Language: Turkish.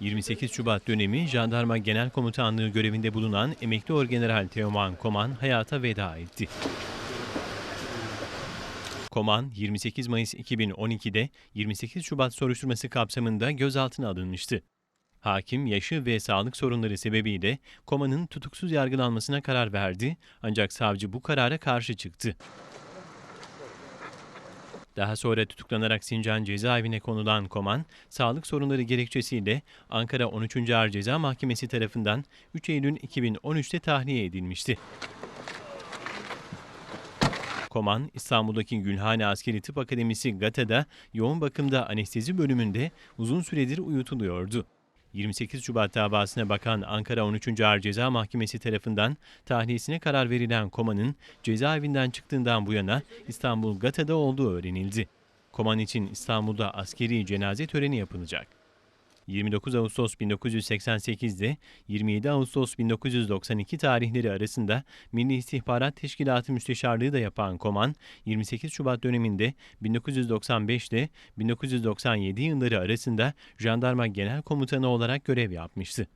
28 Şubat dönemi Jandarma Genel Komutanlığı görevinde bulunan emekli orgeneral Teoman Koman hayata veda etti. Koman 28 Mayıs 2012'de 28 Şubat soruşturması kapsamında gözaltına alınmıştı. Hakim yaşı ve sağlık sorunları sebebiyle Koman'ın tutuksuz yargılanmasına karar verdi ancak savcı bu karara karşı çıktı. Daha sonra tutuklanarak Sincan cezaevine konulan Koman, sağlık sorunları gerekçesiyle Ankara 13. Ağır Ceza Mahkemesi tarafından 3 Eylül 2013'te tahliye edilmişti. Koman, İstanbul'daki Gülhane Askeri Tıp Akademisi GATA'da yoğun bakımda anestezi bölümünde uzun süredir uyutuluyordu. 28 Şubat davasına bakan Ankara 13. Ağır Ceza Mahkemesi tarafından tahliyesine karar verilen Koman'ın cezaevinden çıktığından bu yana İstanbul GATA'da olduğu öğrenildi. Koman için İstanbul'da askeri cenaze töreni yapılacak. 29 Ağustos 1988'de 27 Ağustos 1992 tarihleri arasında Milli İstihbarat Teşkilatı Müsteşarlığı da yapan Koman, 28 Şubat döneminde 1995 ile 1997 yılları arasında Jandarma Genel Komutanı olarak görev yapmıştı.